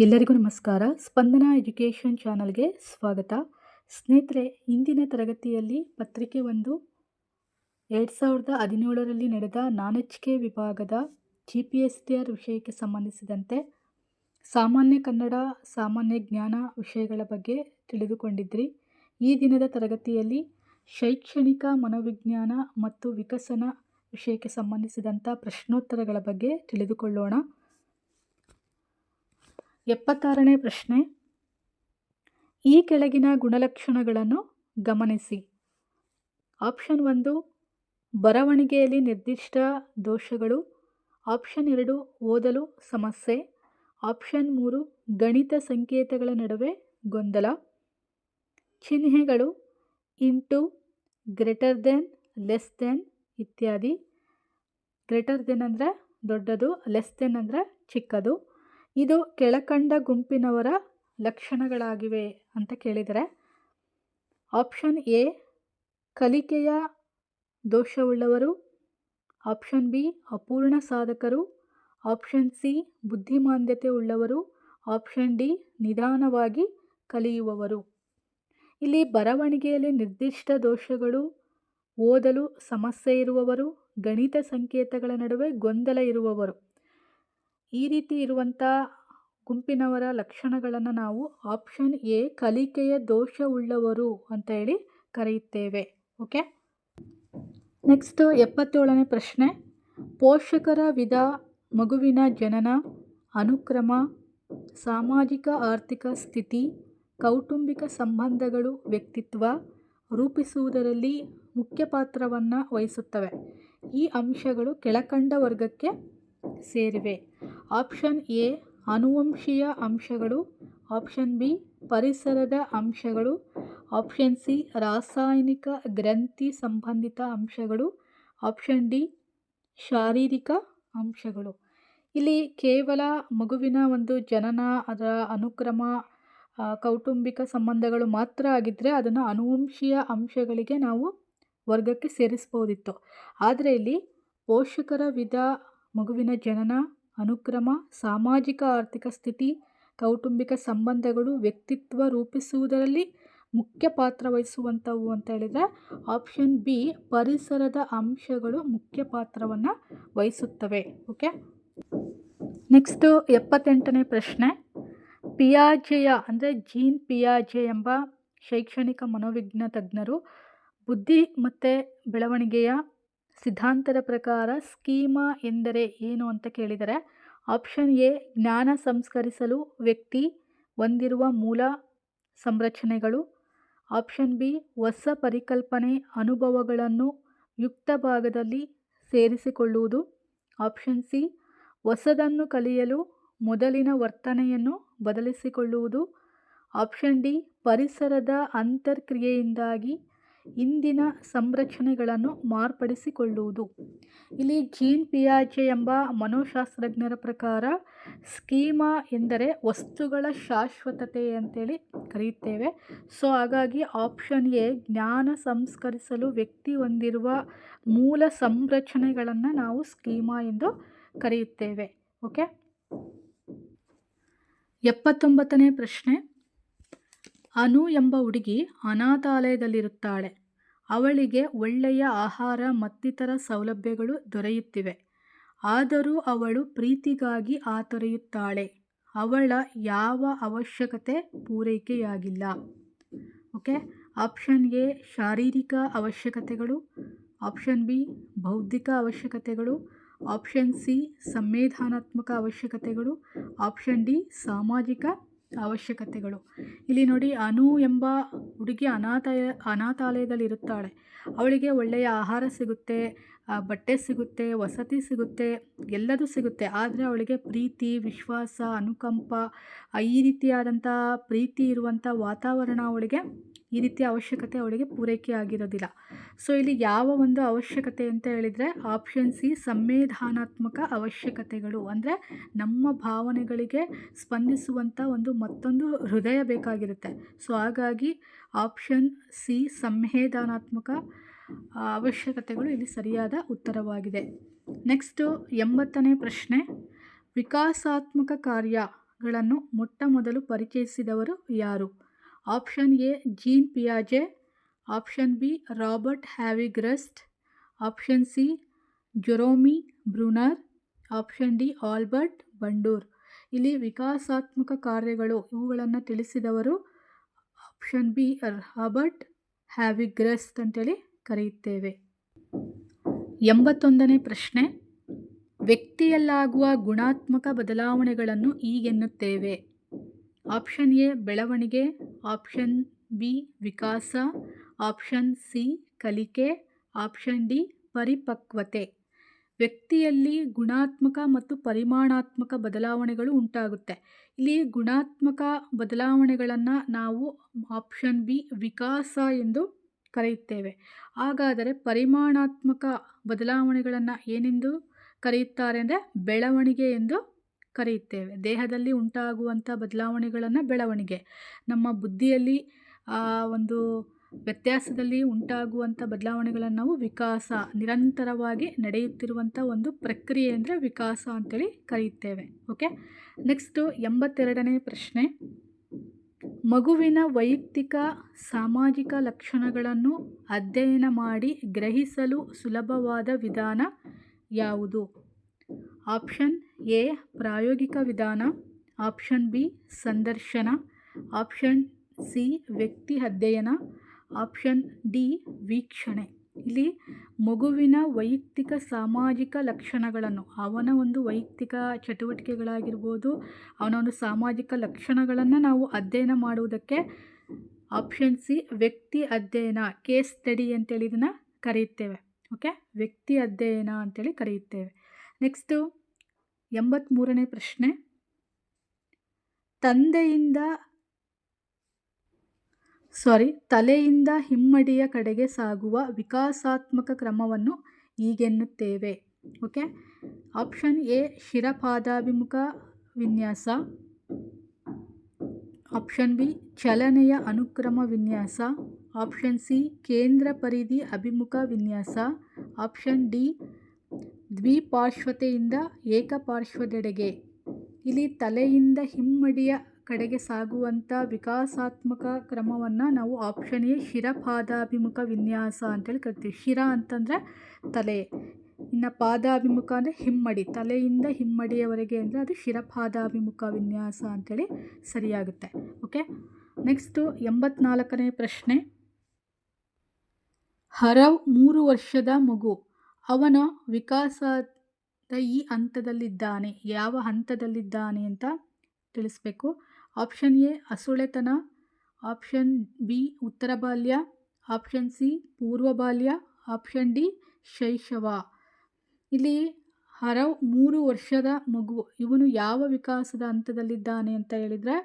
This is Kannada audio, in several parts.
ಎಲ್ಲರಿಗೂ ನಮಸ್ಕಾರ. ಸ್ಪಂದನ ಎಜುಕೇಷನ್ ಚಾನಲ್ಗೆ ಸ್ವಾಗತ. ಸ್ನೇಹಿತರೆ, ಇಂದಿನ ತರಗತಿಯಲ್ಲಿ ಪತ್ರಿಕೆ ಒಂದು, ಎರಡು ಸಾವಿರದ ಹದಿನೇಳರಲ್ಲಿ ನಡೆದ ನಾನೆಚ್ಕೆ ವಿಭಾಗದ G P S T R ವಿಷಯಕ್ಕೆ ಸಂಬಂಧಿಸಿದಂತೆ ಸಾಮಾನ್ಯ ಕನ್ನಡ, ಸಾಮಾನ್ಯ ಜ್ಞಾನ ವಿಷಯಗಳ ಬಗ್ಗೆ ತಿಳಿದುಕೊಂಡಿದ್ರಿ. ಈ ದಿನದ ತರಗತಿಯಲ್ಲಿ ಶೈಕ್ಷಣಿಕ ಮನೋವಿಜ್ಞಾನ ಮತ್ತು ವಿಕಸನ ವಿಷಯಕ್ಕೆ ಸಂಬಂಧಿಸಿದಂಥ ಪ್ರಶ್ನೋತ್ತರಗಳ ಬಗ್ಗೆ ತಿಳಿದುಕೊಳ್ಳೋಣ. ಎಪ್ಪತ್ತಾರನೇ ಪ್ರಶ್ನೆ. ಈ ಕೆಳಗಿನ ಗುಣಲಕ್ಷಣಗಳನ್ನು ಗಮನಿಸಿ. ಆಪ್ಷನ್ ಒಂದು, ಬರವಣಿಗೆಯಲ್ಲಿ ನಿರ್ದಿಷ್ಟ ದೋಷಗಳು. ಆಪ್ಷನ್ ಎರಡು, ಓದಲು ಸಮಸ್ಯೆ. ಆಪ್ಷನ್ ಮೂರು, ಗಣಿತ ಸಂಕೇತಗಳ ನಡುವೆ ಗೊಂದಲ. ಚಿಹ್ನೆಗಳು, into, greater than, less than ಇತ್ಯಾದಿ. ಗ್ರೇಟರ್ ದೆನ್ ಅಂದರೆ ದೊಡ್ಡದು, ಲೆಸ್ ದೆನ್ ಅಂದರೆ ಚಿಕ್ಕದು. ಇದು ಕೆಳಕಂಡ ಗುಂಪಿನವರ ಲಕ್ಷಣಗಳಾಗಿವೆ ಅಂತ ಕೇಳಿದರೆ, ಆಪ್ಷನ್ ಎ, ಕಲಿಕೆಯ ದೋಷವುಳ್ಳವರು, ಆಪ್ಷನ್ ಬಿ, ಅಪೂರ್ಣ ಸಾಧಕರು, ಆಪ್ಷನ್ ಸಿ, ಬುದ್ಧಿಮಾಂದ್ಯತೆ ಉಳ್ಳವರು, ಆಪ್ಷನ್ ಡಿ, ನಿಧಾನವಾಗಿ ಕಲಿಯುವವರು. ಇಲ್ಲಿ ಬರವಣಿಗೆಯಲ್ಲಿ ನಿರ್ದಿಷ್ಟ ದೋಷಗಳು, ಓದಲು ಸಮಸ್ಯೆ ಇರುವವರು, ಗಣಿತ ಸಂಕೇತಗಳ ನಡುವೆ ಗೊಂದಲ ಇರುವವರು. ಈ ರೀತಿ ಇರುವಂಥ ಗುಂಪಿನವರ ಲಕ್ಷಣಗಳನ್ನು ನಾವು ಆಪ್ಷನ್ ಎ ಕಲಿಕೆಯ ದೋಷವುಳ್ಳವರು ಅಂತ ಹೇಳಿ ಕರೆಯುತ್ತೇವೆ. ಓಕೆ ನೆಕ್ಸ್ಟು ಎಪ್ಪತ್ತೇಳನೇ ಪ್ರಶ್ನೆ. ಪೋಷಕರ ವಿಧ, ಮಗುವಿನ ಜನನ, ಅನುಕ್ರಮ, ಸಾಮಾಜಿಕ ಆರ್ಥಿಕ ಸ್ಥಿತಿ, ಕೌಟುಂಬಿಕ ಸಂಬಂಧಗಳು, ವ್ಯಕ್ತಿತ್ವ ರೂಪಿಸುವುದರಲ್ಲಿ ಮುಖ್ಯ ಪಾತ್ರವನ್ನು ವಹಿಸುತ್ತವೆ. ಈ ಅಂಶಗಳು ಕೆಳಕಂಡ ವರ್ಗಕ್ಕೆ ಸೇರಿವೆ. ಆಪ್ಷನ್ ಎ ಅನುವಂಶೀಯ ಅಂಶಗಳು. ಆಪ್ಷನ್ ಬಿ, ಪರಿಸರದ ಅಂಶಗಳು. ಆಪ್ಷನ್ ಸಿ, ರಾಸಾಯನಿಕ ಗ್ರಂಥಿ ಸಂಬಂಧಿತ ಅಂಶಗಳು. ಆಪ್ಷನ್ ಡಿ, ಶಾರೀರಿಕ ಅಂಶಗಳು. ಇಲ್ಲಿ ಕೇವಲ ಮಗುವಿನ ಒಂದು ಜನನ, ಅದರ ಅನುಕ್ರಮ ಕೌಟುಂಬಿಕ ಸಂಬಂಧಗಳು ಮಾತ್ರ ಆಗಿದ್ದರೆ ಅದನ್ನು ಅನುವಂಶೀಯ ಅಂಶಗಳಿಗೆ ನಾವು ವರ್ಗಕ್ಕೆ ಸೇರಿಸ್ಬೋದಿತ್ತು. ಆದರೆ ಇಲ್ಲಿ ಪೋಷಕರ ವಿಧ ಮಗುವಿನ ಜನನ, ಅನುಕ್ರಮ, ಸಾಮಾಜಿಕ ಆರ್ಥಿಕ ಸ್ಥಿತಿ, ಕೌಟುಂಬಿಕ ಸಂಬಂಧಗಳು, ವ್ಯಕ್ತಿತ್ವ ರೂಪಿಸುವುದರಲ್ಲಿ ಮುಖ್ಯ ಪಾತ್ರ ವಹಿಸುವಂಥವು ಅಂತ ಹೇಳಿದರೆ ಆಪ್ಷನ್ ಬಿ ಪರಿಸರದ ಅಂಶಗಳು ಮುಖ್ಯ ಪಾತ್ರವನ್ನು ವಹಿಸುತ್ತವೆ ಓಕೆ ನೆಕ್ಸ್ಟು ಎಪ್ಪತ್ತೆಂಟನೇ ಪ್ರಶ್ನೆ. ಪಿಯಾಜೆಯ, ಅಂದರೆ ಜೀನ್ ಪಿಯಾಜೆ ಎಂಬ ಶೈಕ್ಷಣಿಕ ಮನೋವಿಜ್ಞಾನ ತಜ್ಞರು ಬುದ್ಧಿ ಮತ್ತು ಬೆಳವಣಿಗೆಯ ಸಿದ್ಧಾಂತದ ಪ್ರಕಾರ ಸ್ಕೀಮಾ ಎಂದರೆ ಏನು ಅಂತ ಕೇಳಿದರೆ, ಆಪ್ಷನ್ ಎ, ಜ್ಞಾನ ಸಂಸ್ಕರಿಸಲು ವ್ಯಕ್ತಿ ಹೊಂದಿರುವ ಮೂಲ ಸಂರಚನೆಗಳು. ಆಪ್ಷನ್ ಬಿ, ಹೊಸ ಪರಿಕಲ್ಪನೆ ಅನುಭವಗಳನ್ನು ಯುಕ್ತ ಭಾಗದಲ್ಲಿ ಸೇರಿಸಿಕೊಳ್ಳುವುದು. ಆಪ್ಷನ್ ಸಿ, ಹೊಸದನ್ನು ಕಲಿಯಲು ಮೊದಲಿನ ವರ್ತನೆಯನ್ನು ಬದಲಿಸಿಕೊಳ್ಳುವುದು. ಆಪ್ಷನ್ ಡಿ, ಪರಿಸರದ ಅಂತರ್ಕ್ರಿಯೆಯಿಂದಾಗಿ ಇಂದಿನ ಸಂರಚನೆಗಳನ್ನು ಮಾರ್ಪಡಿಸಿಕೊಳ್ಳುವುದು. ಇಲ್ಲಿ ಜೀನ್ ಪಿಯಾಜೆ ಎಂಬ ಮನೋಶಾಸ್ತ್ರಜ್ಞರ ಪ್ರಕಾರ ಸ್ಕೀಮಾ ಎಂದರೆ ವಸ್ತುಗಳ ಶಾಶ್ವತತೆ ಅಂತೇಳಿ ಕರೆಯುತ್ತೇವೆ. ಸೊ, ಹಾಗಾಗಿ ಆಪ್ಷನ್ ಎ, ಜ್ಞಾನ ಸಂಸ್ಕರಿಸಲು ವ್ಯಕ್ತಿ ಹೊಂದಿರುವ ಮೂಲ ಸಂರಚನೆಗಳನ್ನು ನಾವು ಸ್ಕೀಮಾ ಎಂದು ಕರೆಯುತ್ತೇವೆ. ಓಕೆ? ಎಪ್ಪತ್ತೊಂಬತ್ತನೇ ಪ್ರಶ್ನೆ. ಅನು ಎಂಬ ಹುಡುಗಿ ಅನಾಥಾಲಯದಲ್ಲಿರುತ್ತಾಳೆ. ಅವಳಿಗೆ ಒಳ್ಳೆಯ ಆಹಾರ ಮತ್ತಿತರ ಸೌಲಭ್ಯಗಳು ದೊರೆಯುತ್ತಿವೆ. ಆದರೂ ಅವಳು ಪ್ರೀತಿಗಾಗಿ ಆತೊರೆಯುತ್ತಾಳೆ. ಅವಳ ಯಾವ ಅವಶ್ಯಕತೆ ಪೂರೈಕೆಯಾಗಿಲ್ಲ. ಓಕೆ? ಆಪ್ಷನ್ ಎ, ಶಾರೀರಿಕ ಅವಶ್ಯಕತೆಗಳು. ಆಪ್ಷನ್ ಬಿ, ಬೌದ್ಧಿಕ ಅವಶ್ಯಕತೆಗಳು. ಆಪ್ಷನ್ ಸಿ ಸಂವಿಧಾನಾತ್ಮಕ ಅವಶ್ಯಕತೆಗಳು. ಆಪ್ಷನ್ ಡಿ, ಸಾಮಾಜಿಕ ಅವಶ್ಯಕತೆಗಳು. ಇಲ್ಲಿ ನೋಡಿ, ಅನು ಎಂಬ ಹುಡುಗಿ ಅನಾಥಾಯ, ಅನಾಥಾಲಯದಲ್ಲಿರುತ್ತಾಳೆ. ಅವಳಿಗೆ ಒಳ್ಳೆಯ ಆಹಾರ ಸಿಗುತ್ತೆ ಬಟ್ಟೆ ಸಿಗುತ್ತೆ, ವಸತಿ ಸಿಗುತ್ತೆ, ಎಲ್ಲದೂ ಸಿಗುತ್ತೆ. ಆದರೆ ಅವಳಿಗೆ ಪ್ರೀತಿ, ವಿಶ್ವಾಸ, ಅನುಕಂಪ ಈ ರೀತಿಯಾದಂಥ ಪ್ರೀತಿ ಇರುವಂಥ ವಾತಾವರಣ ಅವಳಿಗೆ ಈ ರೀತಿಯ ಅವಶ್ಯಕತೆ ಅವಳಿಗೆ ಪೂರೈಕೆ ಆಗಿರೋದಿಲ್ಲ. ಸೊ ಇಲ್ಲಿ ಯಾವ ಒಂದು ಅವಶ್ಯಕತೆ ಅಂತ ಹೇಳಿದರೆ ಆಪ್ಷನ್ ಸಿ ಸಂವಿಧಾನಾತ್ಮಕ ಅವಶ್ಯಕತೆಗಳು. ಅಂದರೆ ನಮ್ಮ ಭಾವನೆಗಳಿಗೆ ಸ್ಪಂದಿಸುವಂಥ ಒಂದು ಮತ್ತೊಂದು ಹೃದಯ ಬೇಕಾಗಿರುತ್ತೆ. ಸೊ ಹಾಗಾಗಿ ಆಪ್ಷನ್ ಸಿ ಸಂವಿಧಾನಾತ್ಮಕ ಅವಶ್ಯಕತೆಗಳು ಇಲ್ಲಿ ಸರಿಯಾದ ಉತ್ತರವಾಗಿದೆ. ನೆಕ್ಸ್ಟು ಎಂಬತ್ತನೇ ಪ್ರಶ್ನೆ. ವಿಕಾಸಾತ್ಮಕ ಕಾರ್ಯಗಳನ್ನು ಮೊಟ್ಟ ಮೊದಲು ಪರಿಚಯಿಸಿದವರು ಯಾರು? Option A, Jean ಪಿಯಾಜೆ. Option B, Robert Havighurst. Option C, Jerome Bruner. Option D, Albert Bandura. ಇಲ್ಲಿ ವಿಕಾಸಾತ್ಮಕ ಕಾರ್ಯಗಳು, ಇವುಗಳನ್ನು ತಿಳಿಸಿದವರು ಆಪ್ಷನ್ ಬಿ, ರಾಬರ್ಟ್ ಹ್ಯಾವಿಗ್ರಸ್ಟ್ ಅಂತೇಳಿ ಕರೆಯುತ್ತೇವೆ. ಎಂಬತ್ತೊಂದನೇ ಪ್ರಶ್ನೆ. ವ್ಯಕ್ತಿಯಲ್ಲಾಗುವ ಗುಣಾತ್ಮಕ ಬದಲಾವಣೆಗಳನ್ನು ಈಗೆನ್ನುತ್ತೇವೆ ಆಪ್ಷನ್ ಎ, ಬೆಳವಣಿಗೆ. ಆಪ್ಷನ್ ಬಿ, ವಿಕಾಸ. ಆಪ್ಷನ್ ಸಿ, ಕಲಿಕೆ. ಆಪ್ಷನ್ ಡಿ, ಪರಿಪಕ್ವತೆ. ವ್ಯಕ್ತಿಯಲ್ಲಿ ಗುಣಾತ್ಮಕ ಮತ್ತು ಪರಿಮಾಣಾತ್ಮಕ ಬದಲಾವಣೆಗಳು ಉಂಟಾಗುತ್ತೆ. ಇಲ್ಲಿ ಗುಣಾತ್ಮಕ ಬದಲಾವಣೆಗಳನ್ನು ನಾವು ಆಪ್ಷನ್ ಬಿ, ವಿಕಾಸ ಎಂದು ಕರೆಯುತ್ತೇವೆ. ಹಾಗಾದರೆ ಪರಿಮಾಣಾತ್ಮಕ ಬದಲಾವಣೆಗಳನ್ನು ಏನೆಂದು ಕರೆಯುತ್ತಾರೆ ಅಂದರೆ ಬೆಳವಣಿಗೆ ಎಂದು ಕರೆಯುತ್ತೇವೆ. ದೇಹದಲ್ಲಿ ಉಂಟಾಗುವಂಥ ಬದಲಾವಣೆಗಳನ್ನು ಬೆಳವಣಿಗೆ. ನಮ್ಮ ಬುದ್ಧಿಯಲ್ಲಿ ಒಂದು ವ್ಯತ್ಯಾಸದಲ್ಲಿ ಉಂಟಾಗುವಂಥ ಬದಲಾವಣೆಗಳನ್ನು ನಾವು ವಿಕಾಸ, ನಿರಂತರವಾಗಿ ನಡೆಯುತ್ತಿರುವಂಥ ಒಂದು ಪ್ರಕ್ರಿಯೆ ಅಂದರೆ ವಿಕಾಸ ಅಂತೇಳಿ ಕರೆಯುತ್ತೇವೆ. ಓಕೆ? ನೆಕ್ಸ್ಟು ಎಂಬತ್ತೆರಡನೇ ಪ್ರಶ್ನೆ. ಮಗುವಿನ ವೈಯಕ್ತಿಕ, ಸಾಮಾಜಿಕ ಲಕ್ಷಣಗಳನ್ನು ಅಧ್ಯಯನ ಮಾಡಿ ಗ್ರಹಿಸಲು ಸುಲಭವಾದ ವಿಧಾನ ಯಾವುದು? ಆಪ್ಷನ್ ಎ, ಪ್ರಾಯೋಗಿಕ ವಿಧಾನ. ಆಪ್ಷನ್ ಬಿ, ಸಂದರ್ಶನ. ಆಪ್ಷನ್ ಸಿ, ವ್ಯಕ್ತಿ ಅಧ್ಯಯನ. ಆಪ್ಷನ್ ಡಿ, ವೀಕ್ಷಣೆ. ಇಲ್ಲಿ ಮಗುವಿನ ವೈಯಕ್ತಿಕ ಸಾಮಾಜಿಕ ಲಕ್ಷಣಗಳನ್ನು, ಅವನ ಒಂದು ವೈಯಕ್ತಿಕ ಚಟುವಟಿಕೆಗಳಾಗಿರ್ಬೋದು, ಅವನ ಒಂದು ಸಾಮಾಜಿಕ ಲಕ್ಷಣಗಳನ್ನು ನಾವು ಅಧ್ಯಯನ ಮಾಡುವುದಕ್ಕೆ ಆಪ್ಷನ್ ಸಿ, ವ್ಯಕ್ತಿ ಅಧ್ಯಯನ, ಕೇಸ್ ಸ್ಟಡಿ ಅಂತೇಳಿ ಇದನ್ನು ಕರೆಯುತ್ತೇವೆ. ಓಕೆ? ವ್ಯಕ್ತಿ ಅಧ್ಯಯನ ಅಂತೇಳಿ ಕರೆಯುತ್ತೇವೆ. ನೆಕ್ಸ್ಟು ಎಂಬತ್ತ್ಮೂರನೇ ಪ್ರಶ್ನೆ. ತಂದೆಯಿಂದ ಸಾರಿ ತಲೆಯಿಂದ ಹಿಮ್ಮಡಿಯ ಕಡೆಗೆ ಸಾಗುವ ವಿಕಾಸಾತ್ಮಕ ಕ್ರಮವನ್ನು ಈಗೆನ್ನುತ್ತೇವೆ ಓಕೆ ಆಪ್ಷನ್ ಎ ಶಿರಪಾದಾಭಿಮುಖ ವಿನ್ಯಾಸ. ಆಪ್ಷನ್ ಬಿ ಚಲನೆಯ ಅನುಕ್ರಮ ವಿನ್ಯಾಸ. ಆಪ್ಷನ್ ಸಿ ಕೇಂದ್ರ ಪರಿಧಿ ಅಭಿಮುಖ ವಿನ್ಯಾಸ. ಆಪ್ಷನ್ ಡಿ ದ್ವಿಪಾರ್ಶ್ವತೆಯಿಂದ ಏಕಪಾರ್ಶ್ವದೆಡೆಗೆ. ಇಲ್ಲಿ ತಲೆಯಿಂದ ಹಿಮ್ಮಡಿಯ ಕಡೆಗೆ ಸಾಗುವಂಥ ವಿಕಾಸಾತ್ಮಕ ಕ್ರಮವನ್ನು ನಾವು ಆಪ್ಷನ್ ಎ ಶಿರಪಾದಾಭಿಮುಖ ವಿನ್ಯಾಸ ಅಂತೇಳಿ ಕರಿತೀವಿ. ಶಿರ ಅಂತಂದರೆ ತಲೆ. ಇನ್ನು ಪಾದಾಭಿಮುಖ ಅಂದರೆ ಹಿಮ್ಮಡಿ. ತಲೆಯಿಂದ ಹಿಮ್ಮಡಿಯವರೆಗೆ ಅಂದರೆ ಅದು ಶಿರಪಾದಾಭಿಮುಖ ವಿನ್ಯಾಸ ಅಂತೇಳಿ ಸರಿಯಾಗುತ್ತೆ. ಓಕೆ ನೆಕ್ಸ್ಟು ಎಂಬತ್ನಾಲ್ಕನೇ ಪ್ರಶ್ನೆ. ಹರವ್ ಮೂರು ವರ್ಷದ ಮಗು. ಅವನ ವಿಕಾಸದ ಈ ಹಂತದಲ್ಲಿದ್ದಾನೆ, ಯಾವ ಹಂತದಲ್ಲಿದ್ದಾನೆ ಅಂತ ತಿಳಿಸ್ಬೇಕು. ಆಪ್ಷನ್ ಎ, ಅಸುಳೆತನ. ಆಪ್ಷನ್ ಬಿ, ಉತ್ತರ ಬಾಲ್ಯ. ಆಪ್ಷನ್ ಸಿ, ಪೂರ್ವ ಬಾಲ್ಯ. ಆಪ್ಷನ್ ಡಿ, ಶೈಶವ. ಇಲ್ಲಿ ಹರವ್ ಮೂರು ವರ್ಷದ ಮಗು. ಇವನು ಯಾವ ವಿಕಾಸದ ಹಂತದಲ್ಲಿದ್ದಾನೆ ಅಂತ ಹೇಳಿದರೆ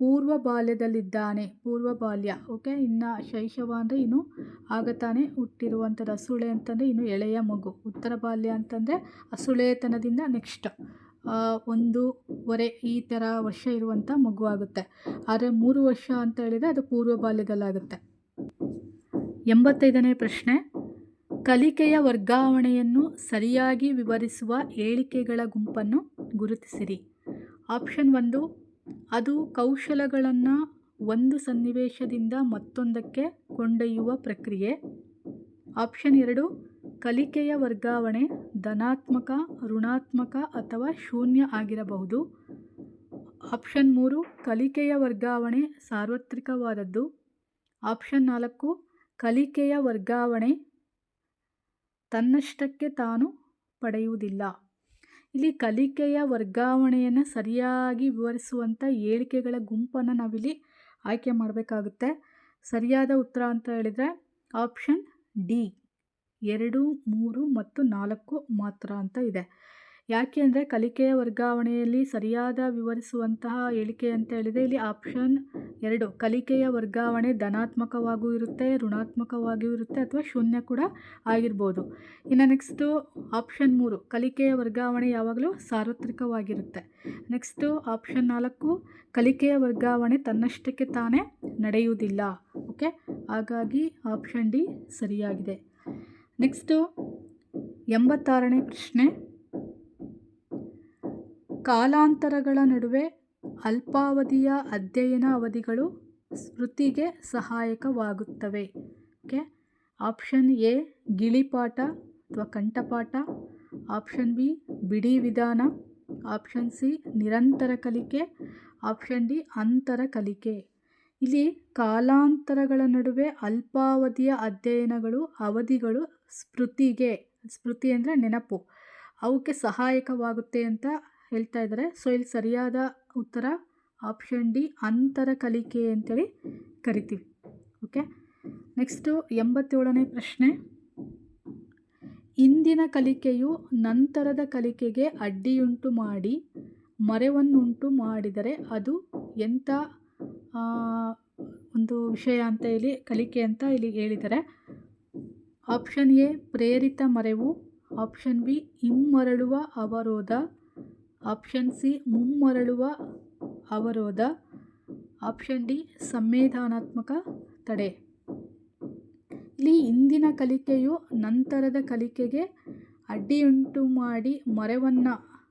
ಪೂರ್ವ ಬಾಲ್ಯದಲ್ಲಿದ್ದಾನೆ ಪೂರ್ವ ಬಾಲ್ಯ ಓಕೆ? ಇನ್ನು ಶೈಶವ ಅಂದರೆ ಇನ್ನು ಆಗ ತಾನೇ ಹುಟ್ಟಿರುವಂಥದ್ದು. ಹಸುಳೆ ಅಂತಂದರೆ ಇನ್ನು ಎಳೆಯ ಮಗು. ಉತ್ತರ ಬಾಲ್ಯ ಅಂತಂದರೆ ಹಸುಳೆತನದಿಂದ ನೆಕ್ಸ್ಟ್ ಒಂದೂವರೆ ಈ ಥರ ವರ್ಷ ಇರುವಂಥ ಮಗು ಆಗುತ್ತೆ. ಆದರೆ ಮೂರು ವರ್ಷ ಅಂತ ಹೇಳಿದರೆ ಅದು ಪೂರ್ವ ಬಾಲ್ಯದಲ್ಲಾಗುತ್ತೆ ಎಂಬತ್ತೈದನೇ ಪ್ರಶ್ನೆ, ಕಲಿಕೆಯ ವರ್ಗಾವಣೆಯನ್ನು ಸರಿಯಾಗಿ ವಿವರಿಸುವ ಹೇಳಿಕೆಗಳ ಗುಂಪನ್ನು ಗುರುತಿಸಿರಿ. ಆಪ್ಷನ್ ಒಂದು ಅದು ಕೌಶಲಗಳನ್ನು ಒಂದು ಸನ್ನಿವೇಶದಿಂದ ಮತ್ತೊಂದಕ್ಕೆ ಕೊಂಡೊಯ್ಯುವ ಪ್ರಕ್ರಿಯೆ. ಆಪ್ಷನ್ ಎರಡು, ಕಲಿಕೆಯ ವರ್ಗಾವಣೆ ಧನಾತ್ಮಕ, ಋಣಾತ್ಮಕ ಅಥವಾ ಶೂನ್ಯ ಆಗಿರಬಹುದು. ಆಪ್ಷನ್ ಮೂರು, ಕಲಿಕೆಯ ವರ್ಗಾವಣೆ ಸಾರ್ವತ್ರಿಕವಾದದ್ದು. ಆಪ್ಷನ್ ನಾಲ್ಕು, ಕಲಿಕೆಯ ವರ್ಗಾವಣೆ ತನ್ನಷ್ಟಕ್ಕೆ ತಾನು ಪಡೆಯುವುದಿಲ್ಲ. ಇಲ್ಲಿ ಕಲಿಕೆಯ ವರ್ಗಾವಣೆಯನ್ನು ಸರಿಯಾಗಿ ವಿವರಿಸುವಂಥ ಹೇಳಿಕೆಗಳ ಗುಂಪನ್ನು ನಾವಿಲ್ಲಿ ಆಯ್ಕೆ ಮಾಡಬೇಕಾಗುತ್ತೆ. ಸರಿಯಾದ ಉತ್ತರ ಅಂತ ಹೇಳಿದರೆ ಆಪ್ಷನ್ ಡಿ ಎರಡು, ಮೂರು ಮತ್ತು ನಾಲ್ಕು ಮಾತ್ರ ಅಂತ ಇದೆ. ಯಾಕೆ ಅಂದರೆ ಕಲಿಕೆಯ ವರ್ಗಾವಣೆಯಲ್ಲಿ ಸರಿಯಾದ ವಿವರಿಸುವಂತಹ ಹೇಳಿಕೆ ಅಂತ ಹೇಳಿದರೆ ಇಲ್ಲಿ ಆಪ್ಷನ್ ಎರಡು. ಕಲಿಕೆಯ ವರ್ಗಾವಣೆ ಧನಾತ್ಮಕವಾಗೂ ಇರುತ್ತೆ, ಋಣಾತ್ಮಕವಾಗಿಯೂ ಇರುತ್ತೆ ಅಥವಾ ಶೂನ್ಯ ಕೂಡ ಆಗಿರ್ಬೋದು. ಇನ್ನು ನೆಕ್ಸ್ಟು ಆಪ್ಷನ್ ಮೂರು. ಕಲಿಕೆಯ ವರ್ಗಾವಣೆ ಯಾವಾಗಲೂ ಸಾರ್ವತ್ರಿಕವಾಗಿರುತ್ತೆ. ನೆಕ್ಸ್ಟು ಆಪ್ಷನ್ ನಾಲ್ಕು. ಕಲಿಕೆಯ ವರ್ಗಾವಣೆ ತನ್ನಷ್ಟಕ್ಕೆ ತಾನೇ ನಡೆಯುವುದಿಲ್ಲ. ಓಕೆ ಹಾಗಾಗಿ ಆಪ್ಷನ್ ಡಿ ಸರಿಯಾಗಿದೆ. ನೆಕ್ಸ್ಟು ಎಂಬತ್ತಾರನೇ ಪ್ರಶ್ನೆ. ಕಾಲಾಂತರಗಳ ನಡುವೆ ಅಲ್ಪಾವಧಿಯ ಅಧ್ಯಯನ ಅವಧಿಗಳು ಸ್ಮೃತಿಗೆ ಸಹಾಯಕವಾಗುತ್ತವೆ. ಓಕೆ ಆಪ್ಷನ್ ಎ, ಗಿಳಿಪಾಠ ಅಥವಾ ಕಂಠಪಾಠ ಆಪ್ಷನ್ ಬಿ ಬಿಡಿ ವಿಧಾನ ಆಪ್ಷನ್ ಸಿ, ನಿರಂತರ ಕಲಿಕೆ. ಆಪ್ಷನ್ ಡಿ, ಅಂತರ ಕಲಿಕೆ. ಇಲ್ಲಿ ಕಾಲಾಂತರಗಳ ನಡುವೆ ಅಲ್ಪಾವಧಿಯ ಅಧ್ಯಯನಗಳು, ಅವಧಿಗಳು ಸ್ಮೃತಿಗೆ, ಸ್ಮೃತಿ ಅಂದರೆ ನೆನಪು. ಅವಕ್ಕೆ ಸಹಾಯಕವಾಗುತ್ತೆ ಅಂತ ಹೇಳ್ತಾ ಇದ್ದಾರೆ. ಸೊ ಇಲ್ಲಿ ಸರಿಯಾದ ಉತ್ತರ ಆಪ್ಷನ್ ಡಿ ಅಂತರ ಕಲಿಕೆ ಅಂತೇಳಿ ಕರಿತೀವಿ. ಓಕೆ ನೆಕ್ಸ್ಟು ಎಂಬತ್ತೇಳನೇ ಪ್ರಶ್ನೆ. ಇಂದಿನ ಕಲಿಕೆಯು ನಂತರದ ಕಲಿಕೆಗೆ ಅಡ್ಡಿಯುಂಟು ಮಾಡಿ, ಮರೆವನ್ನುಂಟು ಮಾಡಿದರೆ ಅದು ಎಂಥ ಒಂದು ವಿಷಯ ಅಂತ ಇಲ್ಲಿ ಕಲಿಕೆ ಅಂತ ಇಲ್ಲಿ ಹೇಳಿದ್ದಾರೆ. ಆಪ್ಷನ್ ಎ ಪ್ರೇರಿತ ಮರೆವು. ಆಪ್ಷನ್ ಬಿ ಹಿಮ್ಮರಳುವ ಅವರೋಧ. ಆಪ್ಷನ್ ಸಿ ಮುಮ್ಮರಳುವ ಅವರೋಧ. ಆಪ್ಷನ್ ಡಿ ಸಂವಿಧಾನಾತ್ಮಕ ತಡೆ. ಇಲ್ಲಿ ಇಂದಿನ ಕಲಿಕೆಯು ನಂತರದ ಕಲಿಕೆಗೆ ಅಡ್ಡಿಯುಂಟು ಮಾಡಿ ಮೊರೆವನ್ನು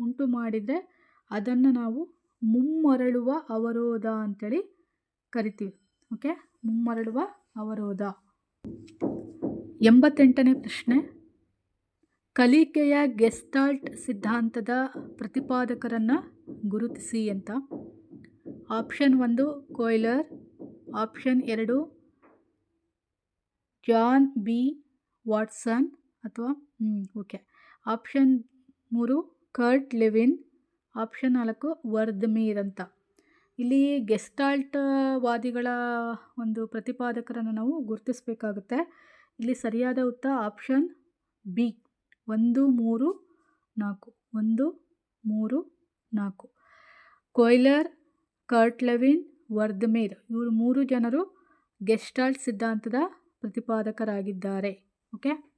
ಉಂಟು ಮಾಡಿದರೆ ಅದನ್ನು ನಾವು ಮುಮ್ಮರಳುವ ಅವರೋಧ ಅಂತೇಳಿ ಕರಿತೀವಿ. ಓಕೆ ಮುಮ್ಮರಳುವ ಅವರೋಧ. ಎಂಬತ್ತೆಂಟನೇ ಪ್ರಶ್ನೆ. ಕಲಿಕೆಯ ಗೆಸ್ಟಾಲ್ಟ್ ಸಿದ್ಧಾಂತದ ಪ್ರತಿಪಾದಕರನ್ನು ಗುರುತಿಸಿ ಅಂತ. ಆಪ್ಷನ್ ಒಂದು, ಕೊಯ್ಲರ್. ಆಪ್ಷನ್ ಎರಡು, ಜಾನ್ ಬಿ ವಾಟ್ಸನ್ ಅಥವಾ ಓಕೆ. ಆಪ್ಷನ್ ಮೂರು, ಕರ್ಟ್ ಲೆವಿನ್. ಆಪ್ಷನ್ ನಾಲ್ಕು ವರ್ಧಮೀರ್ ಅಂತ. ಇಲ್ಲಿ ಗೆಸ್ಟಾಲ್ಟ್ ವಾದಿಗಳ ಒಂದು ಪ್ರತಿಪಾದಕರನ್ನು ನಾವು ಗುರುತಿಸಬೇಕಾಗುತ್ತೆ. ಇಲ್ಲಿ ಸರಿಯಾದ ಉತ್ತರ ಆಪ್ಷನ್ ಬಿ. ಒಂದು, ಮೂರು, ನಾಲ್ಕು. ಒಂದು, ಮೂರು, ನಾಲ್ಕು. ಕೊಯ್ಲರ್, ಕರ್ಟ್ಲೆವಿನ್, ವರ್ಧಮೇರ್. ಇವರು ಮೂರು ಜನರು ಗೆಸ್ಟಾಲ್ಟ್ ಸಿದ್ಧಾಂತದ ಪ್ರತಿಪಾದಕರಾಗಿದ್ದಾರೆ. ಓಕೆ?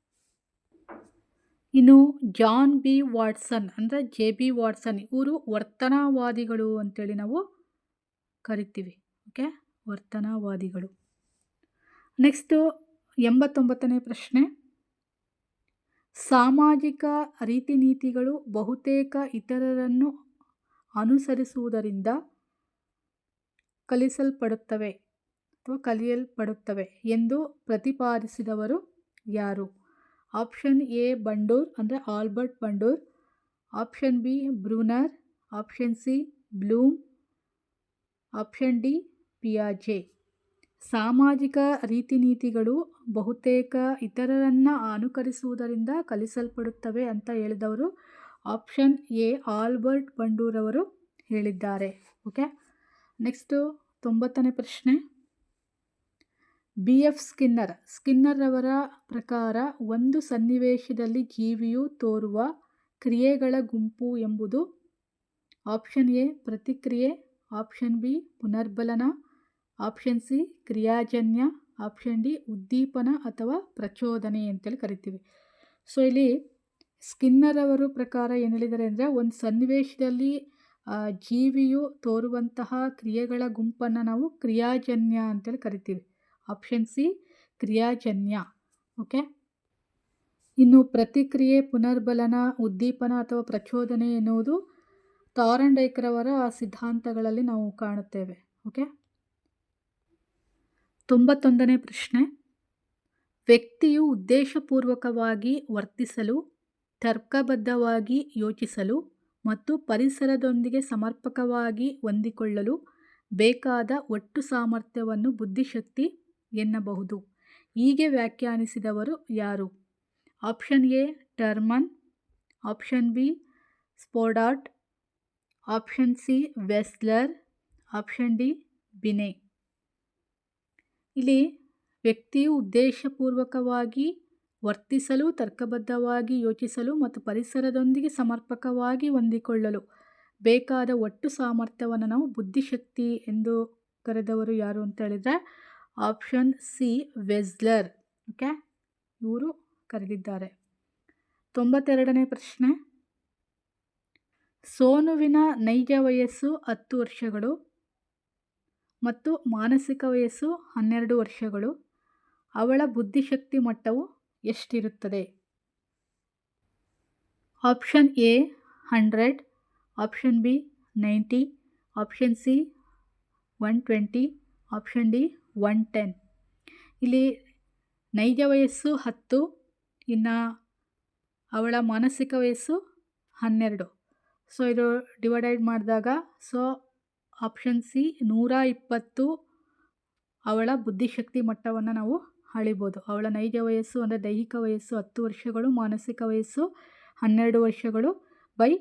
ಇನ್ನು ಜಾನ್ ಬಿ ವಾಟ್ಸನ್, ಅಂದರೆ ಜೆ ಬಿ ವಾಟ್ಸನ್, ಇವರು ವರ್ತನವಾದಿಗಳು ಅಂತೇಳಿ ನಾವು ಕರಿತೀವಿ. ಓಕೆ? ವರ್ತನವಾದಿಗಳು. ನೆಕ್ಸ್ಟು ಎಂಬತ್ತೊಂಬತ್ತನೇ ಪ್ರಶ್ನೆ. ಸಾಮಾಜಿಕ ರೀತಿ ನೀತಿಗಳು ಬಹುತೇಕ ಇತರರನ್ನು ಅನುಸರಿಸುವುದರಿಂದ ಕಲಿಸಲ್ಪಡುತ್ತವೆ ಅಥವಾ ಕಲಿಯಲ್ಪಡುತ್ತವೆ ಎಂದು ಪ್ರತಿಪಾದಿಸಿದವರು ಯಾರು? ಆಪ್ಷನ್ ಎ ಬಂಡೂರ್ ಅಂದರೆ Albert Bandura, option B Bruner, option C Bloom, option D ಪಿಯಾಜೆ. ಸಾಮಾಜಿಕ ರೀತಿ ನೀತಿಗಳು ಬಹುತೇಕ ಇತರರನ್ನು ಅನುಕರಿಸುವುದರಿಂದ ಕಲಿಸಲ್ಪಡುತ್ತವೆ ಅಂತ ಹೇಳಿದವರು ಆಪ್ಷನ್ ಎ ಆಲ್ಬರ್ಟ್ ಬಂಡೂರವರು ಹೇಳಿದ್ದಾರೆ. ಓಕೆ? ನೆಕ್ಸ್ಟು ತೊಂಬತ್ತನೇ ಪ್ರಶ್ನೆ. ಬಿ. ಎಫ್. ಸ್ಕಿನ್ನರ್. ಸ್ಕಿನ್ನರ್ ಅವರ ಪ್ರಕಾರ ಒಂದು ಸನ್ನಿವೇಶದಲ್ಲಿ ಜೀವಿಯು ತೋರುವ ಕ್ರಿಯೆಗಳ ಗುಂಪು ಎಂಬುದು ಆಪ್ಷನ್ ಎ ಪ್ರತಿಕ್ರಿಯೆ, ಆಪ್ಷನ್ ಬಿ ಪುನರ್ಬಲನ ಆಪ್ಷನ್ ಸಿ ಕ್ರಿಯಾಜನ್ಯ. ಆಪ್ಷನ್ ಡಿ ಉದ್ದೀಪನ ಅಥವಾ ಪ್ರಚೋದನೆ ಅಂತೇಳಿ ಕರಿತೀವಿ. ಸೊ ಇಲ್ಲಿ ಸ್ಕಿನ್ನರ್ ಅವರು ಪ್ರಕಾರ ಏನು ಹೇಳಿದ್ದಾರೆ ಅಂದರೆ, ಒಂದು ಸನ್ನಿವೇಶದಲ್ಲಿ ಜೀವಿಯು ತೋರುವಂತಹ ಕ್ರಿಯೆಗಳ ಗುಂಪನ್ನು ನಾವು ಕ್ರಿಯಾಜನ್ಯ ಅಂತೇಳಿ ಕರಿತೀವಿ. Option C ಕ್ರಿಯಾಜನ್ಯ. ಓಕೆ ಇನ್ನು ಪ್ರತಿಕ್ರಿಯೆ, ಪುನರ್ಬಲನ, ಉದ್ದೀಪನ ಅಥವಾ ಪ್ರಚೋದನೆ ಎನ್ನುವುದು ತಾರಂಡೈಕರವರ ಸಿದ್ಧಾಂತಗಳಲ್ಲಿ ನಾವು ಕಾಣುತ್ತೇವೆ. ಓಕೆ ತೊಂಬತ್ತೊಂದನೇ ಪ್ರಶ್ನೆ. ವ್ಯಕ್ತಿಯು ಉದ್ದೇಶಪೂರ್ವಕವಾಗಿ ವರ್ತಿಸಲು, ತರ್ಕಬದ್ಧವಾಗಿ ಯೋಚಿಸಲು ಮತ್ತು ಪರಿಸರದೊಂದಿಗೆ ಸಮರ್ಪಕವಾಗಿ ಹೊಂದಿಕೊಳ್ಳಲು ಬೇಕಾದ ಒಟ್ಟು ಸಾಮರ್ಥ್ಯವನ್ನು ಬುದ್ಧಿಶಕ್ತಿ ಎನ್ನಬಹುದು. ಹೀಗೆ ವ್ಯಾಖ್ಯಾನಿಸಿದವರು ಯಾರು? Option A, Terman. Option B ಸ್ಪೋಡಾಟ್ option C, Wechsler. Option D, Binet. ಇಲ್ಲಿ ವ್ಯಕ್ತಿಯು ಉದ್ದೇಶಪೂರ್ವಕವಾಗಿ ವರ್ತಿಸಲು, ತರ್ಕಬದ್ಧವಾಗಿ ಯೋಚಿಸಲು ಮತ್ತು ಪರಿಸರದೊಂದಿಗೆ ಸಮರ್ಪಕವಾಗಿ ಹೊಂದಿಕೊಳ್ಳಲು ಬೇಕಾದ ಒಟ್ಟು ಸಾಮರ್ಥ್ಯವನ್ನು ನಾವು ಬುದ್ಧಿಶಕ್ತಿ ಎಂದು ಕರೆದವರು ಯಾರು ಅಂತ ಹೇಳಿದರೆ ಆಪ್ಷನ್ ಸಿ ವೆಸ್ಲರ್. ಓಕೆ? ಇವರು ಕರೆದಿದ್ದಾರೆ. ತೊಂಬತ್ತೆರಡನೇ ಪ್ರಶ್ನೆ. ಸೋನುವಿನ ನೈಜ ವಯಸ್ಸು ಹತ್ತು ವರ್ಷಗಳು. ಮತ್ತು ಮಾನಸಿಕ ವಯಸ್ಸು ಹನ್ನೆರಡು ವರ್ಷಗಳು. ಅವಳ ಬುದ್ಧಿಶಕ್ತಿ ಮಟ್ಟವು ಎಷ್ಟಿರುತ್ತದೆ? Option A hundred, option B ninety, option C one twenty, option D one ten. ಇಲ್ಲಿ ನೈಜ ವಯಸ್ಸು ಹತ್ತು, ಇನ್ನು ಅವಳ ಮಾನಸಿಕ ವಯಸ್ಸು ಹನ್ನೆರಡು. ಸೊ, ಇದು ಡಿವೈಡೆಡ್ ಮಾಡಿದಾಗ, ಸೊ ಆಪ್ಷನ್ ಸಿ ನೂರ ಇಪ್ಪತ್ತು ಅವಳ ಬುದ್ಧಿಶಕ್ತಿ ಮಟ್ಟವನ್ನು ನಾವು ಅಳಿಬೋದು. ಅವಳ ನೈಜ ವಯಸ್ಸು ಅಂದರೆ ದೈಹಿಕ ವಯಸ್ಸು ಹತ್ತು ವರ್ಷಗಳು, ಮಾನಸಿಕ ವಯಸ್ಸು ಹನ್ನೆರಡು ವರ್ಷಗಳು ಬೈ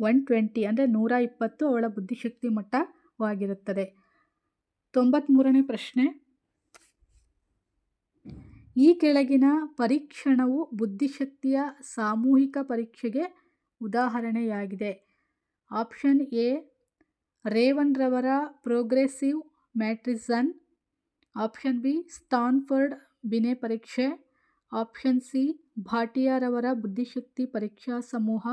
ಒನ್ ಟ್ವೆಂಟಿ ಅಂದರೆ ನೂರ ಇಪ್ಪತ್ತು ಅವಳ ಬುದ್ಧಿಶಕ್ತಿ ಮಟ್ಟವಾಗಿರುತ್ತದೆ. ತೊಂಬತ್ತ್ಮೂರನೇ ಪ್ರಶ್ನೆ. ಈ ಕೆಳಗಿನ ಪರೀಕ್ಷಣವು ಬುದ್ಧಿಶಕ್ತಿಯ ಸಾಮೂಹಿಕ ಪರೀಕ್ಷೆಗೆ ಉದಾಹರಣೆಯಾಗಿದೆ. Option A ರೇವನ್ರವರ progressive matrices option B Stanford Binet ಪರೀಕ್ಷೆ, ಆಪ್ಷನ್ ಸಿ ಭಾಟಿಯಾರವರ ಬುದ್ಧಿಶಕ್ತಿ ಪರೀಕ್ಷಾ ಸಮೂಹ,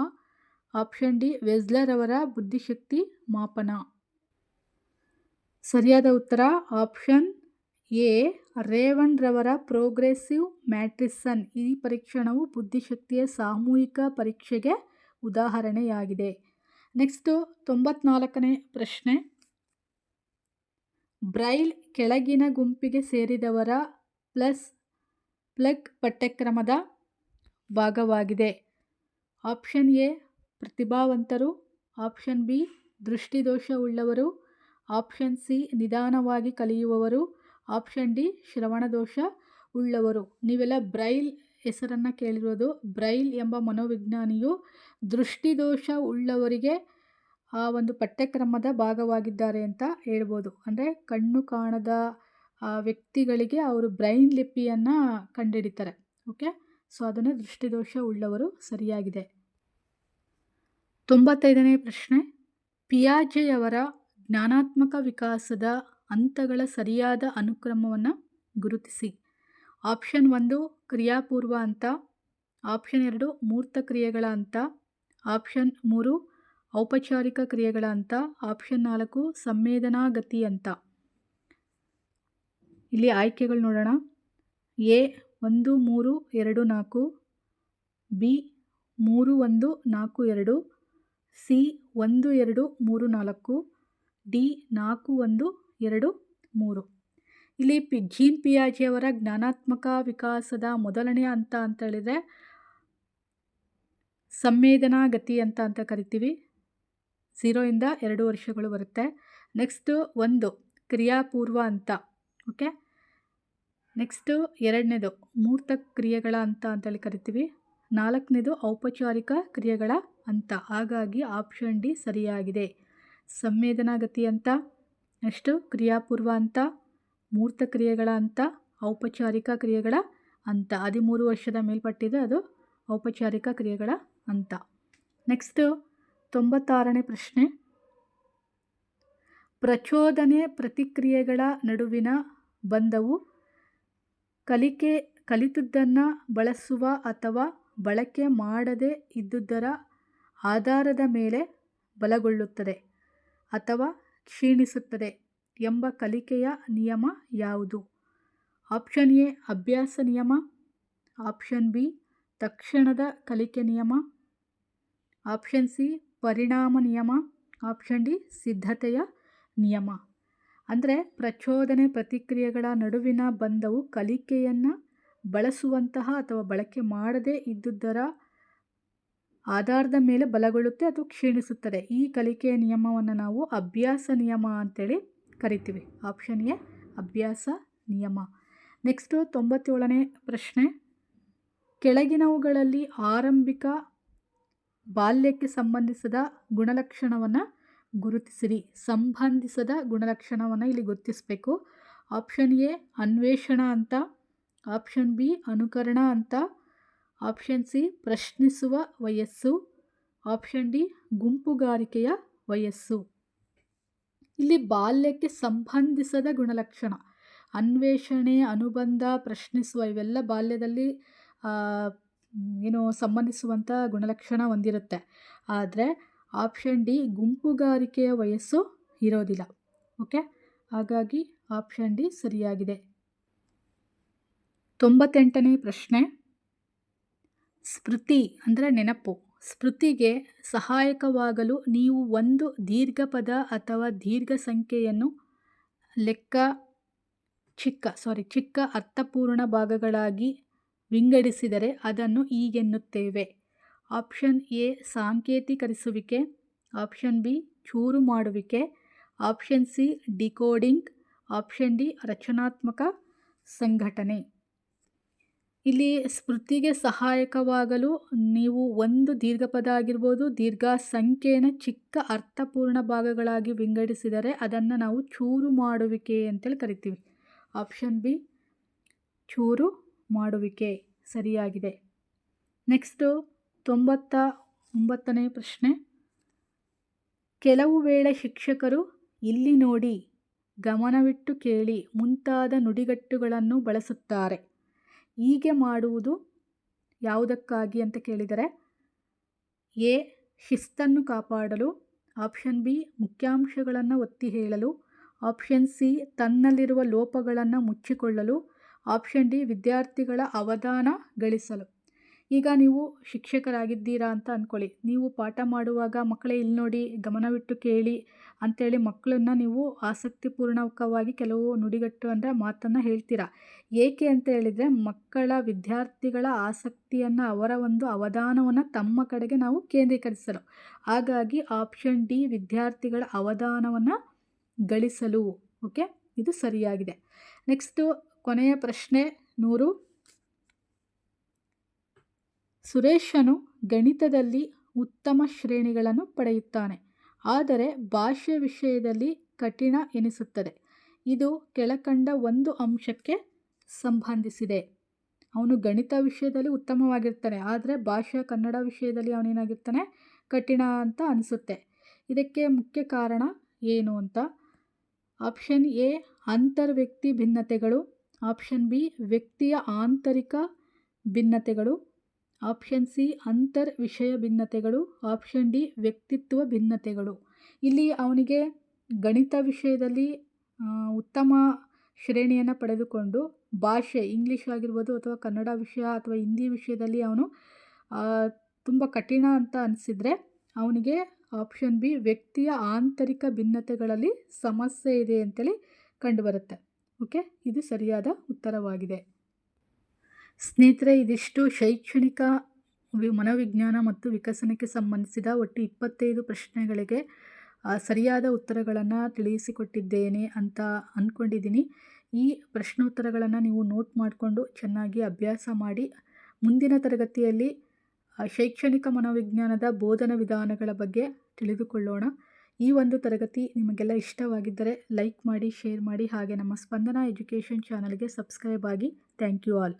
ಆಪ್ಷನ್ ಡಿ ವೆಜ್ಲರ್ ಅವರ ಬುದ್ಧಿಶಕ್ತಿ ಮಾಪನ. ಸರಿಯಾದ ಉತ್ತರ, ಆಪ್ಷನ್ ಎ ರೇವಣ್ರವರ ಪ್ರೋಗ್ರೆಸಿವ್ ಮ್ಯಾಟ್ರಿಸನ್ ಈ ಪರೀಕ್ಷಣವು ಬುದ್ಧಿಶಕ್ತಿಯ ಸಾಮೂಹಿಕ ಪರೀಕ್ಷೆಗೆ ಉದಾಹರಣೆಯಾಗಿದೆ. ನೆಕ್ಸ್ಟು ತೊಂಬತ್ನಾಲ್ಕನೇ ಪ್ರಶ್ನೆ. ಬ್ರೈಲ್ ಕೆಳಗಿನ ಗುಂಪಿಗೆ ಸೇರಿದವರ ಪ್ಲಸ್ ಪ್ಲಗ್ ಪಠ್ಯಕ್ರಮದ ಭಾಗವಾಗಿದೆ. ಆಪ್ಷನ್ ಎ, ಪ್ರತಿಭಾವಂತರು. ಆಪ್ಷನ್ ಬಿ, ದೃಷ್ಟಿದೋಷವುಳ್ಳವರು. ಆಪ್ಷನ್ ಸಿ, ನಿಧಾನವಾಗಿ ಕಲಿಯುವವರು. ಆಪ್ಷನ್ ಡಿ ಶ್ರವಣದೋಷ ಉಳ್ಳವರು ನೀವೆಲ್ಲ ಬ್ರೈಲ್ ಹೆಸರನ್ನು ಕೇಳಿರೋದು. ಬ್ರೈಲ್ ಎಂಬ ಮನೋವಿಜ್ಞಾನಿಯು ದೃಷ್ಟಿದೋಷ ಉಳ್ಳವರಿಗೆ ಆ ಒಂದು ಪಠ್ಯಕ್ರಮದ ಭಾಗವಾಗಿದ್ದಾರೆ ಅಂತ ಹೇಳ್ಬೋದು. ಅಂದರೆ ಕಣ್ಣು ಕಾಣದ ವ್ಯಕ್ತಿಗಳಿಗೆ ಅವರು ಬ್ರೈನ್ ಲಿಪಿಯನ್ನು ಕಂಡುಹಿಡಿತಾರೆ ಓಕೆ? ಸೊ, ಅದನ್ನು ದೃಷ್ಟಿದೋಷ ಉಳ್ಳವರು ಸರಿಯಾಗಿದೆ. ತೊಂಬತ್ತೈದನೇ ಪ್ರಶ್ನೆ. ಪಿಯಾಜೆಯವರ ಜ್ಞಾನಾತ್ಮಕ ವಿಕಾಸದ ಹಂತಗಳ ಸರಿಯಾದ ಅನುಕ್ರಮವನ್ನು ಗುರುತಿಸಿ. ಆಪ್ಷನ್ ಒಂದು ಕ್ರಿಯಾಪೂರ್ವ ಅಂತ, ಆಪ್ಷನ್ ಎರಡು ಮೂರ್ತ ಕ್ರಿಯೆಗಳ ಅಂತ, ಆಪ್ಷನ್ ಮೂರು ಔಪಚಾರಿಕ ಕ್ರಿಯೆಗಳ ಅಂತ, ಆಪ್ಷನ್ ನಾಲ್ಕು ಸಂವೇದನಾಗತಿ ಅಂತ. ಇಲ್ಲಿ ಆಯ್ಕೆಗಳು ನೋಡೋಣ. ಎ ಒಂದು ಮೂರು ಎರಡು ನಾಲ್ಕು, ಬಿ ಮೂರು ಒಂದು ನಾಲ್ಕು ಎರಡು, ಸಿ ಒಂದು ಎರಡು ಮೂರು ನಾಲ್ಕು, ಡಿ ನಾಲ್ಕು ಒಂದು ಎರಡು ಮೂರು. ಇಲ್ಲಿ ಜೀನ್ ಪಿಯಾಜಿಯವರ ಜ್ಞಾನಾತ್ಮಕ ವಿಕಾಸದ ಮೊದಲನೇ ಹಂತ ಅಂತ ಹೇಳಿದರೆ ಸಂವೇದನಾಗತಿ ಅಂತ ಅಂತ ಕರಿತೀವಿ. ಝೀರೋಯಿಂದ ಎರಡು ವರ್ಷಗಳು ಬರುತ್ತೆ. ನೆಕ್ಸ್ಟು ಒಂದು ಕ್ರಿಯಾಪೂರ್ವ ಅಂತ ಓಕೆ? ನೆಕ್ಸ್ಟು ಎರಡನೇದು ಮೂರ್ತ ಕ್ರಿಯೆಗಳ ಅಂತ ಅಂತೇಳಿ ಕರಿತೀವಿ. ನಾಲ್ಕನೇದು ಔಪಚಾರಿಕ ಕ್ರಿಯೆಗಳ ಹಂತ. ಹಾಗಾಗಿ ಆಪ್ಷನ್ ಡಿ ಸರಿಯಾಗಿದೆ. ಸಂವೇದನಾಗತಿ ಅಂತ. ನೆಕ್ಸ್ಟು ಕ್ರಿಯಾಪೂರ್ವ ಹಂತ. ಮೂರ್ತ ಕ್ರಿಯೆಗಳ ಹಂತ ಔಪಚಾರಿಕ ಕ್ರಿಯೆಗಳ ಅಂತ, ಹದಿಮೂರು ವರ್ಷದ ಮೇಲ್ಪಟ್ಟಿದೆ ಅದು ಔಪಚಾರಿಕ ಕ್ರಿಯೆಗಳ ಅಂತ. ನೆಕ್ಸ್ಟು ತೊಂಬತ್ತಾರನೇ ಪ್ರಶ್ನೆ. ಪ್ರಚೋದನೆ ಪ್ರತಿಕ್ರಿಯೆಗಳ ನಡುವಿನ ಬಂಧವು ಕಲಿಕೆ, ಕಲಿತದ್ದನ್ನು ಬಳಸುವ ಅಥವಾ ಬಳಕೆ ಮಾಡದೇ ಇದ್ದುದರ ಆಧಾರದ ಮೇಲೆ ಬಲಗೊಳ್ಳುತ್ತದೆ ಅಥವಾ ಕ್ಷೀಣಿಸುತ್ತದೆ. ಎಂಬ ಕಲಿಕೆಯ ನಿಯಮ ಯಾವುದು? ಆಪ್ಷನ್ ಎ, ಅಭ್ಯಾಸ ನಿಯಮ. ಆಪ್ಷನ್ ಬಿ, ತಕ್ಷಣದ ಕಲಿಕೆ ನಿಯಮ. ಆಪ್ಷನ್ ಸಿ, ಪರಿಣಾಮ ನಿಯಮ. ಆಪ್ಷನ್ ಡಿ, ಸಿದ್ಧತೆಯ ನಿಯಮ. ಅಂದರೆ ಪ್ರಚೋದನೆ ಪ್ರತಿಕ್ರಿಯೆಗಳ ನಡುವಿನ ಬಂಧವು ಕಲಿಕೆಯನ್ನು ಬಳಸುವಂತಹ ಅಥವಾ ಬಳಕೆ ಮಾಡದೇ ಇದ್ದುದರ ಆಧಾರದ ಮೇಲೆ ಬಲಗೊಳ್ಳುತ್ತೆ ಅಥವಾ ಕ್ಷೀಣಿಸುತ್ತದೆ. ಈ ಕಲಿಕೆಯ ನಿಯಮವನ್ನು ನಾವು ಅಭ್ಯಾಸ ನಿಯಮ ಅಂತೇಳಿ ಕರಿತೀವಿ. ಆಪ್ಷನ್ ಎ, ಅಭ್ಯಾಸ, ನಿಯಮ. ನೆಕ್ಸ್ಟು ತೊಂಬತ್ತೇಳನೇ ಪ್ರಶ್ನೆ. ಕೆಳಗಿನವುಗಳಲ್ಲಿ ಆರಂಭಿಕ ಬಾಲ್ಯಕ್ಕೆ ಸಂಬಂಧಿಸಿದ ಗುಣಲಕ್ಷಣವನ್ನು ಗುರುತಿಸಿರಿ. ಸಂಬಂಧಿಸದ ಗುಣಲಕ್ಷಣವನ್ನು ಇಲ್ಲಿ ಗುರುತಿಸಬೇಕು. ಆಪ್ಷನ್ ಎ, ಅನ್ವೇಷಣ ಅಂತ. ಆಪ್ಷನ್ ಬಿ, ಅನುಕರಣ ಅಂತ. ಆಪ್ಷನ್ ಸಿ, ಪ್ರಶ್ನಿಸುವ ವಯಸ್ಸು. ಆಪ್ಷನ್ ಡಿ, ಗುಂಪುಗಾರಿಕೆಯ ವಯಸ್ಸು. ಇಲ್ಲಿ ಬಾಲ್ಯಕ್ಕೆ ಸಂಬಂಧಿಸದ ಗುಣಲಕ್ಷಣ. ಅನ್ವೇಷಣೆ, ಅನುಬಂಧ, ಪ್ರಶ್ನಿಸುವ ಇವೆಲ್ಲ ಬಾಲ್ಯದಲ್ಲಿ ಏನು ಸಂಬಂಧಿಸುವಂಥ ಗುಣಲಕ್ಷಣ ಹೊಂದಿರುತ್ತೆ. ಆದರೆ ಆಪ್ಷನ್ ಡಿ ಗುಂಪುಗಾರಿಕೆಯ ವಯಸ್ಸು ಇರೋದಿಲ್ಲ. ಓಕೆ? ಹಾಗಾಗಿ ಆಪ್ಷನ್ ಡಿ ಸರಿಯಾಗಿದೆ. ತೊಂಬತ್ತೆಂಟನೇ ಪ್ರಶ್ನೆ. ಸ್ಮೃತಿ ಅಂದರೆ ನೆನಪು. ಸ್ಮೃತಿಗೆ ಸಹಾಯಕವಾಗಲು ನೀವು ಒಂದು ದೀರ್ಘ ಪದ ಅಥವಾ ದೀರ್ಘ ಸಂಖ್ಯೆಯನ್ನು ಲೆಕ್ಕ ಚಿಕ್ಕ ಸಾರಿ ಚಿಕ್ಕ ಅರ್ಥಪೂರ್ಣ ಭಾಗಗಳಾಗಿ ವಿಂಗಡಿಸಿದರೆ ಅದನ್ನು ಹೀಗೆನ್ನುತ್ತೇವೆ ಆಪ್ಷನ್ ಎ, ಸಾಂಕೇತಿಕರಿಸುವಿಕೆ. ಆಪ್ಷನ್ ಬಿ, ಚೂರು ಮಾಡುವಿಕೆ. Option C, decoding. Option D, ರಚನಾತ್ಮಕ ಸಂಘಟನೆ. ಇಲ್ಲಿ ಸ್ಮೃತಿಗೆ ಸಹಾಯಕವಾಗಲು ನೀವು ಒಂದು ದೀರ್ಘಪದ ಆಗಿರ್ಬೋದು ದೀರ್ಘ ಸಂಖ್ಯೆಯನ್ನು ಚಿಕ್ಕ ಅರ್ಥಪೂರ್ಣ ಭಾಗಗಳಾಗಿ ವಿಂಗಡಿಸಿದರೆ ಅದನ್ನು ನಾವು ಚೂರು ಮಾಡುವಿಕೆ ಅಂತೇಳಿ ಕರಿತೀವಿ. ಆಪ್ಷನ್ ಬಿ, ಚೂರು ಮಾಡುವಿಕೆ ಸರಿಯಾಗಿದೆ. ನೆಕ್ಸ್ಟು ತೊಂಬತ್ತ ಒಂಬತ್ತನೇ ಪ್ರಶ್ನೆ. ಕೆಲವು ವೇಳೆ ಶಿಕ್ಷಕರು ಇಲ್ಲಿ ನೋಡಿ ಗಮನವಿಟ್ಟು ಕೇಳಿ ಮುಂತಾದ ನುಡಿಗಟ್ಟುಗಳನ್ನು ಬಳಸುತ್ತಾರೆ. ಹೀಗೆ ಮಾಡುವುದು ಯಾವುದಕ್ಕಾಗಿ ಅಂತ ಕೇಳಿದರೆ, ಎ, ಶಿಸ್ತನ್ನು ಕಾಪಾಡಲು, ಆಪ್ಷನ್ ಬಿ, ಮುಖ್ಯಾಂಶಗಳನ್ನು ಒತ್ತಿ ಹೇಳಲು, ಆಪ್ಷನ್ ಸಿ, ತನ್ನಲ್ಲಿರುವ ಲೋಪಗಳನ್ನು ಮುಚ್ಚಿಕೊಳ್ಳಲು, ಆಪ್ಷನ್ ಡಿ, ವಿದ್ಯಾರ್ಥಿಗಳ ಅವಧಾನ ಗಳಿಸಲು. ಈಗ ನೀವು ಶಿಕ್ಷಕರಾಗಿದ್ದೀರಾ ಅಂತ ಅಂದ್ಕೊಳ್ಳಿ ನೀವು ಪಾಠ ಮಾಡುವಾಗ ಮಕ್ಕಳೇ ಇಲ್ಲಿ ನೋಡಿ ಗಮನವಿಟ್ಟು ಕೇಳಿ ಅಂಥೇಳಿ ಮಕ್ಕಳನ್ನ ನೀವು ಆಸಕ್ತಿಪೂರ್ಣಕವಾಗಿ ಕೆಲವು ನುಡಿಗಟ್ಟು ಅಂದರೆ ಮಾತನ್ನು ಹೇಳ್ತೀರಾ? ಏಕೆ ಅಂತ ಹೇಳಿದರೆ ಮಕ್ಕಳ ವಿದ್ಯಾರ್ಥಿಗಳ ಆಸಕ್ತಿಯನ್ನು ಅವರ ಒಂದು ಅವಧಾನವನ್ನು ತಮ್ಮ ಕಡೆಗೆ ನಾವು ಕೇಂದ್ರೀಕರಿಸಲು. ಹಾಗಾಗಿ ಆಪ್ಷನ್ ಡಿ ವಿದ್ಯಾರ್ಥಿಗಳ ಅವಧಾನವನ್ನು ಗಳಿಸಲು. ಓಕೆ? ಇದು ಸರಿಯಾಗಿದೆ. ನೆಕ್ಸ್ಟು ಕೊನೆಯ ಪ್ರಶ್ನೆ ನೂರು. ಸುರೇಶನು ಗಣಿತದಲ್ಲಿ ಉತ್ತಮ ಶ್ರೇಣಿಗಳನ್ನು ಪಡೆಯುತ್ತಾನೆ. ಆದರೆ ಭಾಷೆ ವಿಷಯದಲ್ಲಿ ಕಠಿಣ ಎನಿಸುತ್ತದೆ. ಇದು ಕೆಳಕಂಡ ಒಂದು ಅಂಶಕ್ಕೆ ಸಂಬಂಧಿಸಿದೆ. ಅವನು ಗಣಿತ ವಿಷಯದಲ್ಲಿ ಉತ್ತಮವಾಗಿರ್ತಾನೆ, ಆದರೆ ಭಾಷೆ ಕನ್ನಡ ವಿಷಯದಲ್ಲಿ ಅವನೇನಾಗಿರ್ತಾನೆ? ಕಠಿಣ ಅಂತ ಅನಿಸುತ್ತೆ. ಇದಕ್ಕೆ ಮುಖ್ಯ ಕಾರಣ ಏನು ಅಂತ? ಆಪ್ಷನ್ ಎ, ಅಂತರ್ವ್ಯಕ್ತಿ ಭಿನ್ನತೆಗಳು. ಆಪ್ಷನ್ ಬಿ, ವ್ಯಕ್ತಿಯ ಆಂತರಿಕ ಭಿನ್ನತೆಗಳು. ಆಪ್ಷನ್ ಸಿ, ಅಂತರ್ ವಿಷಯ ಭಿನ್ನತೆಗಳು, ಆಪ್ಷನ್ ಡಿ, ವ್ಯಕ್ತಿತ್ವ ಭಿನ್ನತೆಗಳು. ಇಲ್ಲಿ ಅವನಿಗೆ ಗಣಿತ ವಿಷಯದಲ್ಲಿ ಉತ್ತಮ ಶ್ರೇಣಿಯನ್ನು ಪಡೆದುಕೊಂಡು ಭಾಷೆ, ಇಂಗ್ಲೀಷ್ ಆಗಿರ್ಬೋದು ಅಥವಾ ಕನ್ನಡ ವಿಷಯ ಅಥವಾ ಹಿಂದಿ ವಿಷಯದಲ್ಲಿ ಅವನು ತುಂಬ ಕಠಿಣ ಅಂತ ಅನಿಸಿದರೆ ಅವನಿಗೆ ಆಪ್ಷನ್ ಬಿ, ವ್ಯಕ್ತಿಯ ಆಂತರಿಕ ಭಿನ್ನತೆಗಳಲ್ಲಿ ಸಮಸ್ಯೆ ಇದೆ ಅಂತೇಳಿ ಕಂಡುಬರುತ್ತೆ. ಓಕೆ? ಇದು ಸರಿಯಾದ ಉತ್ತರವಾಗಿದೆ. ಸ್ನೇಹಿತರೆ, ಇದಿಷ್ಟು ಶೈಕ್ಷಣಿಕ ವಿ, ಮನೋವಿಜ್ಞಾನ ಮತ್ತು ವಿಕಸನಕ್ಕೆ ಸಂಬಂಧಿಸಿದ ಒಟ್ಟು ಇಪ್ಪತ್ತೈದು ಪ್ರಶ್ನೆಗಳಿಗೆ ಸರಿಯಾದ ಉತ್ತರಗಳನ್ನು ತಿಳಿಸಿಕೊಟ್ಟಿದ್ದೇನೆ ಅಂತ ಅಂದ್ಕೊಂಡಿದ್ದೀನಿ ಈ ಪ್ರಶ್ನೋತ್ತರಗಳನ್ನು ನೀವು ನೋಟ್ ಮಾಡಿಕೊಂಡು ಚೆನ್ನಾಗಿ ಅಭ್ಯಾಸ ಮಾಡಿ, ಮುಂದಿನ ತರಗತಿಯಲ್ಲಿ ಶೈಕ್ಷಣಿಕ ಮನೋವಿಜ್ಞಾನದ ಬೋಧನಾ ವಿಧಾನಗಳ ಬಗ್ಗೆ ತಿಳಿದುಕೊಳ್ಳೋಣ. ಈ ಒಂದು ತರಗತಿ ನಿಮಗೆಲ್ಲ ಇಷ್ಟವಾಗಿದ್ದರೆ ಲೈಕ್ ಮಾಡಿ, ಶೇರ್ ಮಾಡಿ, ಹಾಗೆ ನಮ್ಮ ಸ್ಪಂದನ ಎಜುಕೇಷನ್ ಚಾನಲ್ಗೆ ಸಬ್ಸ್ಕ್ರೈಬ್ ಆಗಿ ಥ್ಯಾಂಕ್ ಯು ಆಲ್.